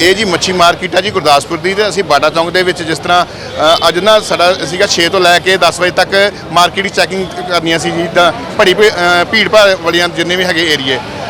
ਇਹ ਜੀ ਮੱਛੀ ਮਾਰਕੀਟ ਆ ਜੀ ਗੁਰਦਾਸਪੁਰ ਦੀ ਤੇ ਅਸੀਂ ਬਾਟਾ ਚੌਂਕ ਦੇ ਵਿੱਚ ਜਿਸ ਤਰ੍ਹਾਂ ਅ, ਅੱਜ ਨਾ ਸਾਡਾ ਸੀਗਾ 6 ਤੋਂ ਲੈ ਕੇ 10 ਵਜੇ ਤੱਕ ਮਾਰਕੀਟ ਦੀ ਚੈਕਿੰਗ ਕਰਨੀਆਂ ਸੀ ਜੀ ਤਾਂ ਭੜੀ ਭੀ- ਅ, ਭੀੜ ਭਾੜ ਵਾਲੀਆਂ ਜਿੰਨੇ ਵੀ ਹੈਗੇ ਏਰੀਏ।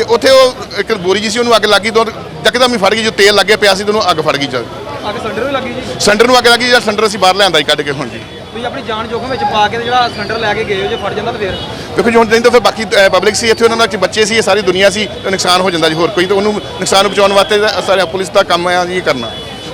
ਤੇ ਉੱਥੇ ਉਹ ਇੱਕ ਬੋਰੀ ਜੀ ਸੀ ਉਹਨੂੰ ਅੱਗ ਲੱਗੀ ਤੋਂ ਯਕਦਮ ਹੀ ਫੜ ਗਈ ਜੋ ਤੇਲ ਲੱਗੇ ਪਿਆ ਸੀ ਤੇ ਉਹਨੂੰ ਅੱਗ ਫੜ ਗਈ ਜਦ। ਅੱਗ ਸਿਲੰਡਰ ਵੀ ਲੱਗੀ ਜੀ? ਸਿਲੰਡਰ ਨੂੰ ਅੱਗ ਲੱਗੀ ਜਿਹੜਾ ਸਿਲੰਡਰ ਅਸੀਂ ਬਾਹਰ ਲਿਆਂਦਾ ਸੀ ਕੱਢ ਕੇ ਹੁਣ ਜੀ ਤੁਸੀਂ ਆਪਣੀ ਜਾਨ ਜੋਖਮ ਵਿੱਚ ਪਾ ਕੇ ਤੇ ਜਿਹੜਾ ਸਿਲੰਡਰ ਲੈ ਕੇ ਗਏ ਹੋ ਜੇ ਫੜ ਜਾਂਦਾ ਤਾਂ ਫੇਰ? ਦੇਖੋ ਜੀ ਹੁਣ ਨਹੀਂ ਤਾਂ ਫਿਰ ਬਾਕੀ ਪਬਲਿਕ ਸੀ ਇੱਥੇ ਉਹਨਾਂ ਨਾਲ ਬੱਚੇ ਸੀ ਇਹ ਸਾਰੀ ਦੁਨੀਆ ਸੀ ਤੇ ਨੁਕਸਾਨ ਹੋ ਜਾਂਦਾ ਜੀ ਹੋਰ ਕੋਈ ਤਾਂ ਉਹਨੂੰ ਨੁਕਸਾਨ ਨੂੰ ਬਚਾਉਣ ਵਾਸਤੇ ਸਾਰੇ ਪੁਲਿਸ ਦਾ ਕੰਮ ਹੈ ਜੀ ਇਹ ਕਰਨਾ।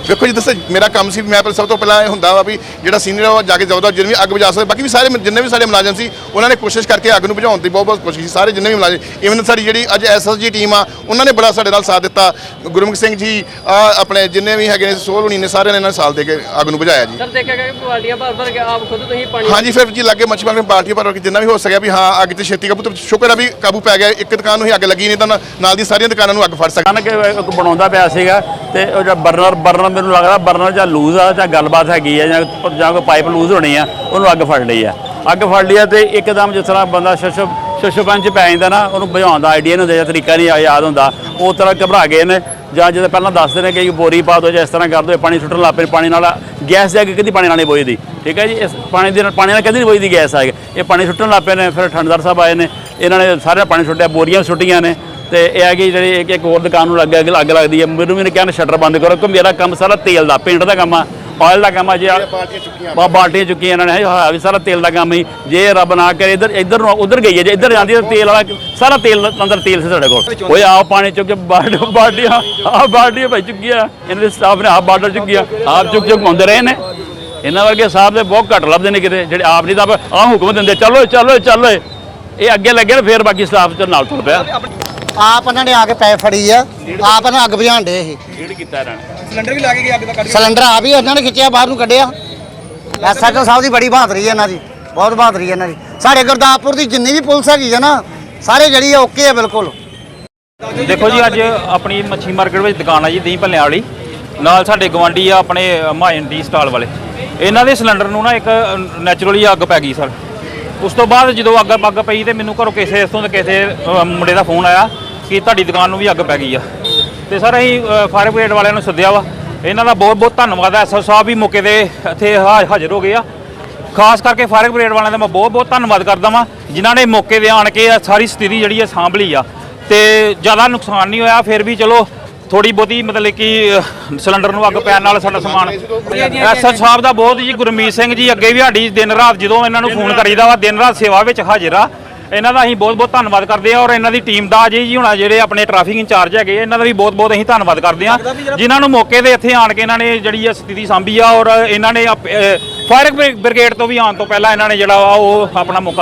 ਦੇਖੋ ਜੀ ਦੱਸੋ ਮੇਰਾ ਕੰਮ ਸੀ ਮੈਂ ਸਭ ਤੋਂ ਪਹਿਲਾਂ ਇਹ ਹੁੰਦਾ ਵਾ ਵੀ ਜਿਹੜਾ ਸੀਨੀਅਰ ਉਹ ਜਾ ਕੇ ਜਾਊਦਾ ਜਿੰਨੇ ਵੀ ਅੱਗ ਬੁਝਾ ਸਕਦੇ। ਬਾਕੀ ਵੀ ਸਾਰੇ ਜਿੰਨੇ ਵੀ ਸਾਡੇ ਮੁਲਾਜ਼ਮ ਸੀ ਉਹਨਾਂ ਨੇ ਕੋਸ਼ਿਸ਼ ਕਰਕੇ ਅੱਗ ਨੂੰ ਬੁਝਾਉਣ ਦੀ ਬਹੁਤ ਬਹੁਤ ਕੋਸ਼ਿਸ਼ ਕੀਤੀ। ਸਾਰੇ ਜਿੰਨੇ ਵੀ ਮੁਲਾਜ਼ਮ ਇਵਨ ਸਾਡੀ ਜਿਹੜੀ ਅੱਜ ਐਸਐਸਜੀ ਟੀਮ ਆ ਉਹਨਾਂ ਨੇ ਬੜਾ ਸਾਡੇ ਨਾਲ ਸਾਥ ਦਿੱਤਾ। ਗੁਰਮੁਖ ਸਿੰਘ ਜੀ ਆ ਆਪਣੇ ਜਿੰਨੇ ਵੀ ਹੈਗੇ ਨੇ ਸੋਲ ਹੁਣੀ ਨੇ ਸਾਰਿਆਂ ਨੇ ਇਹਨਾਂ ਨੇ ਸਾਥ ਦੇ ਕੇ ਅੱਗ ਨੂੰ ਬੁਝਾਇਆ ਜੀ। ਸਰ ਦੇਖਿਆ ਗਿਆ ਕਿ ਕੁਆਲਟੀਆਂ ਭਰ ਭਰ ਕੇ ਆਪ ਖੁਦ ਤੁਸੀਂ ਪਾਣੀ ਹਾਂਜੀ ਫਿਰ ਜੀ ਲੱਗੇ ਮੱਛੀ ਮਾਰਨ ਪਾਰਟੀ ਪਰ ਜਿੰਨਾ ਵੀ ਹੋ ਸਕਿਆ ਵੀ ਹਾਂ ਅੱਗ ਤੇ ਛੇਤੀ ਕਾਬੂ ਤੇ ਸ਼ੁਕਰ ਆ ਵੀ ਕਾਬੂ ਪੈ ਗਿਆ। ਇੱਕ ਦੁਕਾਨ ਨੂੰ ਹੀ ਅੱਗ ਲੱਗੀ ਨਹੀਂ ਤਾਂ ਨਾਲ ਦੀ ਸਾਰੀਆਂ ਦੁਕਾਨਾਂ ਨੂੰ ਅੱਗ ਫੜ ਸਕਦਾ। ਇੱਕ ਬਣਾਉਂਦਾ ਪਿਆ ਸੀਗਾ। ਤੇ ਉਹ ਜਿਹੜਾ ਬਰਨਰ ਬਰਨਰ ਮੈਨੂੰ ਲੱਗਦਾ ਬਰਨਰ ਜਾਂ ਲੂਜ਼ ਆ ਜਾਂ ਗੱਲਬਾਤ ਹੈਗੀ ਆ ਜਾਂ ਜਾਂ ਕੋਈ ਪਾਈਪ ਲੂਜ਼ ਹੋਣੀ ਆ, ਉਹਨੂੰ ਅੱਗ ਫੜ ਲਈ ਆ। ਅੱਗ ਫੜ ਲਈ ਆ ਤੇ ਇੱਕਦਮ ਜਿਸ ਤਰ੍ਹਾਂ ਬੰਦਾ ਸ਼ਸ਼, ਸ਼ਸ਼ਪੰਜ ਚ ਪੈ ਜਾਂਦਾ ਨਾ, ਉਹਨੂੰ ਬੁਝਾਉਣ ਦਾ ਆਈਡੀਆ ਨਹੀਂ ਹੁੰਦਾ, ਜਾਂ ਤਰੀਕਾ ਨਹੀਂ ਯਾਦ ਹੁੰਦਾ, ਉਹ ਤਰ੍ਹਾਂ ਘਬਰਾ ਗਏ ਨੇ, ਜਾਂ ਜਦੋਂ ਪਹਿਲਾਂ ਦੱਸਦੇ ਨੇ ਕਿ ਬੋਰੀ ਪਾ ਦੋ ਜਾਂ ਇਸ ਤਰ੍ਹਾਂ ਕਰ ਦੋ ਪਾਣੀ ਸੁੱਟਣ ਲੱਗ ਪਏ ਪਾਣੀ ਨਾਲ ਗੈਸ ਜਾ ਕੇ ਕਦੀ ਪਾਣੀ ਨਾਲ ਨਹੀਂ ਬੋਈਦੀ ਠੀਕ ਹੈ ਜੀ, ਇਸ ਪਾਣੀ ਦੇ ਨਾਲ, ਪਾਣੀ ਨਾਲ ਕਦੀ ਨਹੀਂ ਬੋਈਦੀ ਗੈਸ ਆ ਕੇ ਇਹ ਪਾਣੀ ਸੁੱਟਣ ਲੱਗ ਪਏ ਨੇ, ਫਿਰ ਠੰਡਦਾਰ ਸਾਹਿਬ ਆਏ ਨੇ, ਇਹਨਾਂ ਨੇ ਸਾਰਾ ਪਾਣੀ ਸੁੱਟਿਆ, ਬੋਰੀਆਂ ਵੀ ਸੁੱਟੀਆਂ ਨੇ ਤੇ ਇਹ ਹੈ ਕਿ ਜਿਹੜੀ ਇੱਕ ਇੱਕ ਹੋਰ ਦੁਕਾਨ ਨੂੰ ਲੱਗ ਅੱਗ ਲੱਗਦੀ ਹੈ। ਮੈਨੂੰ ਵੀ ਨੇ ਕਿਹਾ ਸ਼ਟਰ ਬੰਦ ਕਰੋ ਕਿ ਮੇਰਾ ਕੰਮ ਸਾਰਾ ਤੇਲ ਦਾ ਪੇਂਟ ਦਾ ਕੰਮ ਆ ਆਇਲ ਦਾ ਕੰਮ ਆ ਜੇ ਬਾ ਬਾਲਟੀਆਂ ਚੁੱਕੀਆਂ ਇਹਨਾਂ ਨੇ ਹਾਂ ਵੀ ਸਾਰਾ ਤੇਲ ਦਾ ਕੰਮ ਹੀ। ਜੇ ਰੱਬ ਨਾ ਕਰੇ ਇੱਧਰ ਇੱਧਰ ਨੂੰ ਉਧਰ ਗਈ ਹੈ ਜੇ ਇੱਧਰ ਜਾਂਦੀ ਹੈ ਤੇਲ ਵਾਲਾ ਸਾਰਾ ਤੇਲ ਅੰਦਰ ਤੇਲ ਸੀ ਸਾਡੇ ਕੋਲ। ਓਏ ਆਹ ਪਾਣੀ ਚੁੱਕ ਕੇ ਬਾਲਟੀ ਬਾਲਟੀਆਂ ਆਹ ਬਾਲਟੀਆਂ ਭਾਈ ਚੁੱਕੀਆਂ। ਇਹਨਾਂ ਦੇ ਸਟਾਫ ਨੇ ਆਹ ਬਾਲਟਰ ਚੁੱਕੀਆਂ। ਆਪ ਚੁੱਕ ਚੁੱਕ ਪਾਉਂਦੇ ਰਹੇ ਨੇ। ਇਹਨਾਂ ਵਰਗੇ ਸਾਹਿਬ ਦੇ ਬਹੁਤ ਘੱਟ ਲੱਭਦੇ ਨੇ ਕਿਤੇ ਜਿਹੜੇ ਆਪ ਨਹੀਂ ਤਾਂ ਆਹ ਹੁਕਮ ਦਿੰਦੇ ਚਲੋ ਚਲੋ ਚਲੋ ਇਹ ਅੱਗੇ ਲੱਗੇ ਫੇਰ ਬਾਕੀ ਸਟਾਫ ਚ ਨਾਲ ਤੁਰ ਪਿਆ। ਆਪ ਉਹਨਾਂ ਨੇ ਆ ਕੇ ਪੈਪ ਫੜੀ ਆ। ਆਪ ਉਹਨਾਂ ਅੱਗ ਬੁਝਾਉਣ ਦੇ ਸੀ। ਕਿਹੜੀ ਕੀਤਾ ਇਹਨਾਂ ਨੇ। ਸਿਲੰਡਰ ਵੀ ਲੱਗ ਗਿਆ ਅੱਗ ਦਾ ਕੱਢ ਕੇ ਸਿਲੰਡਰ ਆਪ ਹੀ ਉਹਨਾਂ ਨੇ ਖਿੱਚਿਆ ਬਾਹਰ ਨੂੰ ਕੱਢਿਆ। ਐਸਐਚਓ ਸਾਹਿਬ ਦੀ ਬੜੀ ਬਹਾਦਰੀ ਹੈ ਇਹਨਾਂ ਦੀ। ਬਹੁਤ ਬਹਾਦਰੀ ਹੈ ਇਹਨਾਂ ਦੀ। ਸਾਡੇ ਗੁਰਦਾਸਪੁਰ ਦੀ ਜਿੰਨੀ ਵੀ ਪੁਲਿਸ ਹੈਗੀ ਆ ਨਾ ਸਾਰੇ ਜਿਹੜੀ ਆ ਓਕੇ ਆ ਬਿਲਕੁਲ। ਦੇਖੋ ਜੀ ਅੱਜ ਆਪਣੀ ਮੱਛੀ ਮਾਰਕੀਟ ਵਿੱਚ ਦੁਕਾਨ ਆ ਜੀ ਦਹੀਂ ਭੱਲਿਆਂ ਵਾਲੀ। ਨਾਲ ਸਾਡੇ ਗਵਾਂਡੀ ਆ ਆਪਣੇ ਮਾਇਨ ਟੀ ਸਟਾਲ ਵਾਲੇ। ਇਹਨਾਂ ਦੇ ਸਿਲੰਡਰ ਨੂੰ ਨਾ ਇੱਕ ਨੈਚੁਰਲੀ ਅੱਗ ਪੈ ਗਈ ਸਰ। ਉਸ ਤੋਂ ਬਾਅਦ ਜਦੋਂ ਅੱਗ ਅੱਗ ਪਈ ਤੇ ਮੈਨੂੰ ਘਰੋਂ ਕਿਸੇ ਇਥੋਂ ਦੇ ਕਿਸੇ ਅ, ਮੁੰਡੇ ਦਾ ਫੋਨ ਆਇਆ। ਕਿ ਤੁਹਾਡੀ ਦੁਕਾਨ ਨੂੰ ਵੀ ਅੱਗ ਪੈ ਗਈ ਆ। ਤੇ ਸਰ, ਅਸੀਂ ਫਾਇਰ ਬ੍ਰਿਗੇਡ ਵਾਲਿਆਂ ਨੂੰ ਸੱਦਿਆ ਵਾ। ਇਹਨਾਂ ਦਾ ਬਹੁਤ ਬਹੁਤ ਧੰਨਵਾਦ ਹੈ ਐਸਓ ਸਾਹਿਬ ਵੀ ਮੌਕੇ ਤੇ ਇੱਥੇ ਹਾ- ਹਾਜ਼ਰ ਹੋ ਗਏ ਆ। ਖਾਸ ਕਰਕੇ ਫਾਇਰ ਬ੍ਰਿਗੇਡ ਵਾਲਿਆਂ ਦਾ ਮੈਂ ਬਹੁਤ ਬਹੁਤ ਧੰਨਵਾਦ ਕਰਦਾ ਵਾਂ, ਜਿਨ੍ਹਾਂ ਨੇ ਮੌਕੇ ਤੇ ਆਣ ਕੇ ਸਾਰੀ ਸਥਿਤੀ ਜਿਹੜੀ ਹੈ ਸਾਂਭ ਲਈ ਆ। ਤੇ ਜ਼ਿਆਦਾ ਨੁਕਸਾਨ ਨਹੀਂ ਹੋਇਆ, ਫਿਰ ਵੀ ਚਲੋ ਥੋੜੀ ਬਹੁਤੀ ਮਤਲਬ ਕਿ ਸਿਲੰਡਰ ਨੂੰ ਅੱਗ ਪੈਣ ਨਾਲ ਸਾਡਾ ਸਮਾਨ ਐਸਐਚ ਸਾਹਿਬ ਦਾ ਬਹੁਤ ਜੀ, ਗੁਰਮੀਤ ਸਿੰਘ ਜੀ ਅੱਗੇ ਵੀ ਸਾਡੀ ਦਿਨ ਰਾਤ ਜਦੋਂ ਇਹਨਾਂ ਨੂੰ ਫੋਨ ਕਰੀਦਾ ਵਾ, ਦਿਨ ਰਾਤ ਸੇਵਾ ਵਿੱਚ ਹਾਜ਼ਰ ਆ। ਇਹਨਾਂ ਦਾ ਅਸੀਂ ਬਹੁਤ ਬਹੁਤ ਧੰਨਵਾਦ ਕਰਦੇ ਆ ਔਰ ਇਹਨਾਂ ਦੀ ਟੀਮ ਦਾ ਅਜੇ ਜੀ ਹੁਣਾ ਜਿਹੜੇ ਆਪਣੇ ਟ੍ਰੈਫਿਕ ਇੰਚਾਰਜ ਹੈਗੇ ਇਹਨਾਂ ਦਾ ਵੀ ਬਹੁਤ ਬਹੁਤ ਅਸੀਂ ਧੰਨਵਾਦ ਕਰਦੇ ਆ ਜਿਨ੍ਹਾਂ ਨੂੰ ਮੌਕੇ ਤੇ ਇੱਥੇ ਆਣ ਕੇ ਇਹਨਾਂ ਨੇ ਜਿਹੜੀ ਇਹ ਸਥਿਤੀ ਸਾਂਭੀ ਆ ਔਰ ਇਹਨਾਂ ਨੇ ਫਾਇਰ ਬ੍ਰਿਗੇਡ ਤੋਂ ਵੀ ਆਉਣ ਤੋਂ ਪਹਿਲਾਂ ਇਹਨਾਂ ਨੇ ਜਿਹੜਾ ਉਹ ਆਪਣਾ ਮੌਕਾ